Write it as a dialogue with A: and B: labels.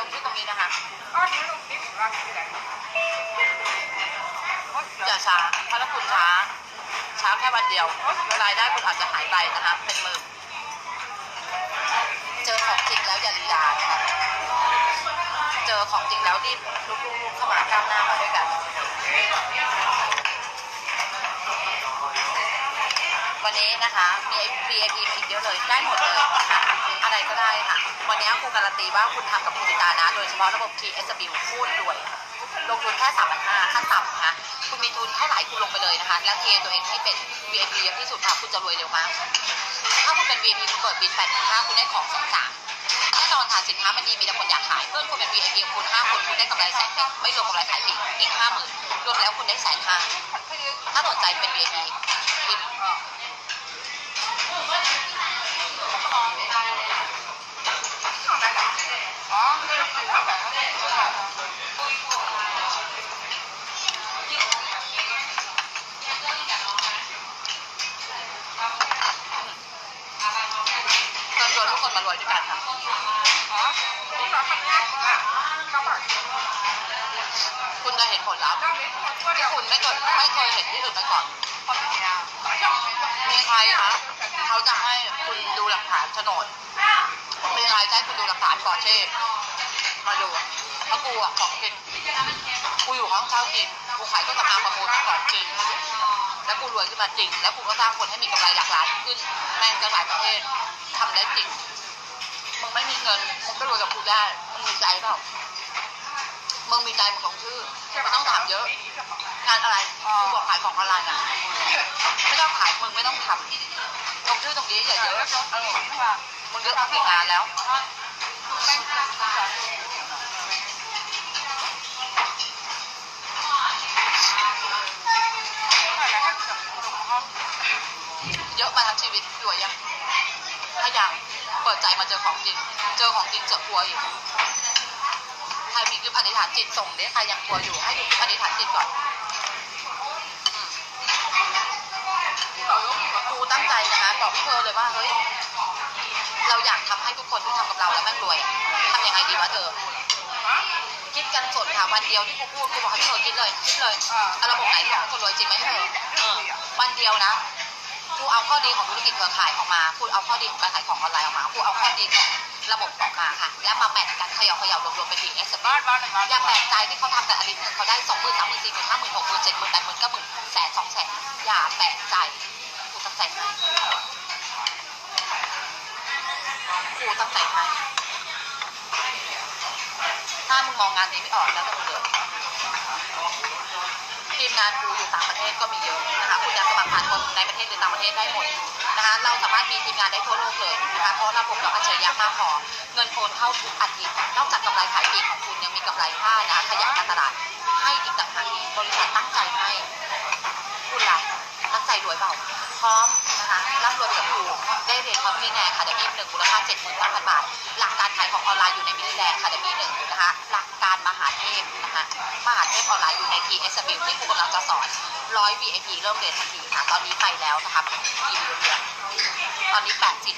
A: ลงที่ตรงนี้นะคะ
B: อ
A: ย่าช้าเพราะถ้าคุณช้า ช้าแค่วันเดียวรายได้คุณอาจจะหายไปนะคะ เป็นหมื่นเจอของจริงแล้วอย่าลีลานะคะเจอของจริงแล้วรีบลุกๆเข้ามาก้าวหน้ามาด้วยกัน วันนี้นะคะมี VIP มาอีกเยอะเลยได้หมดเลยนะคะ วันนี้ครูการันตีว่าคุณทำกับคุณติตานะ โดยเฉพาะระบบ TSB พูดด้วย ลงทุนแค่สามพันห้าขั้นต่ำนะคะคุณมีทุนเท่าไหร่คุณลงไปเลยนะคะ แล้วเทตัวเองให้เป็น VIP เยอะที่สุดค่ะคุณจะรวยเร็วมาก ถ้าคุณเป็น VIP คุณเปิดบินแปดพันห้าคุณได้ของสองสามแน่นอนค่ะสินค้ามันดีมีแต่คนอยากขายเพื่อนคุณเป็น VIP คุณห้าคนคุณได้กำไรแสนหนึ่งไม่รวมกำไรขายปีกอีกห้าหมื่นรวมแล้วคุณได้แสนห้าถ้าสนใจเป็น VIP พิมพ์ ชิญชวนทุกคนมารวยด้วยกันค่ะ
B: อ๋อนี่เราทำงานอะเข้ามา
A: คุณจะเห็นผลลัพธ์
B: เจ้านี้ตัว
A: ที่คุณไม่เคยไม่เคยเห็นที่อื่นมาก่อน มีใครคะเขาจะให้คุณดูหลักฐานโฉนด มีใครจะให้คุณดูหลักฐานก่อเช่มาดูเพราะกูอะของจริงกูอยู่ห้องเช่าจริงกูขายก็ตามประมูลมาก่อนจริงแล้วกูรวยขึ้นมาจริง แล้วกูก็สร้างคนให้มีกำไรหลักล้านขึ้นแม่งก็หลายประเทศทำได้จริง ไม่มีเงินมึงก็รวยกับกูได้มึงมีใจเปล่ามึงมีใจมึงของชื่อไม่ต้องถามเยอะ งานอะไรกูบอกขายของออนไลน์อะไม่ต้องขายมึงไม่ต้องทำตรงชื่อตรงนี้อย่าเยอะเออมึงเยอะมากี่งานแล้วเยอะมาทั้งชีวิตรวยยัง เปิดใจมาเจอของจริง เจอของจริงเจอกลัวอีกใครมีคลิปอธิษฐานจิตส่งเด้ใครยังกลัวอยู่ให้ดูคลิปอธิษฐานจิตก่อนอืมกูตั้งใจนะคะบอกพี่เธอเลยว่าเฮ้ยเราอยากทำให้ทุกคนที่ทำกับเราแล้วแม่งรวยอะทำยังไงดีวะเธอคิดกันสดค่ะวันเดียวที่กูพูดกูบอกให้เธอคิดเลยคิดเลยเอาระบบไหนที่ทำให้คนรวยจริงไหมเธอเออวันเดียวนะ กูเอาข้อดีของธุรกิจเครือข่ายออกมากูเอาข้อดีของการขายของออนไลน์ออกมากูเอาข้อดีของระบบออกมาค่ะ แล้วมาแมทกันเขย่าเขย่ารวมๆเป็นทีเอส
B: บ้านบ้าน
A: อย่าแปลกใจที่เขาทำกันอาทิตย์หนึ่งเขาได้สองหมื่นสามหมื่นสี่หมื่นห้าหมื่นหกหมื่นเจ็ดหมื่นแปดหมื่นเก้าหมื่นแสนสองแสนอย่าแปลกใจกูตั้งใจให้กูตั้งใจให้ถ้ามึงมองงานนี้ไม่ออกแล้วแต่มึงเดือดทีมงานกูอยู่ต่างประเทศก็มีเยอะนะคะ ศหรือต่างประเทศได้หมดนะคะเราสามารถมีทีมงานได้ทั่วโลกเลยนะคะเพราะระบบเราอัจฉริยะมากพอเงินโอนเข้าทุกอาทิตย์นอกจากกำไรขายปลีกของคุณยังมีกำไรค่านะขยายการตลาดให้อีกต่างหากบริษัทตั้งใจให้คุณล่ะตั้งใจรวยเปล่าพร้อมนะคะร่ำรวยกับครูได้เรียนพร้อมมิแนด์คาเดมี่หนึ่งมูลค่าเจ็ดหมื่นเก้าพันบาท หลักการขายของออนไลน์อยู่ในมินิแลนด์คาเดมี่หนึ่งนะคะหลัการมหาเทพนะคะมหาเทพออนไลน์อยู่ใน PSW ที่ครูกำลังจะสอนร้อย VIP เริ่มเรียนทันทีค่ะ ตอนนี้ไปแล้วนะคะกี่เดือนตอนนี้แปดสิบ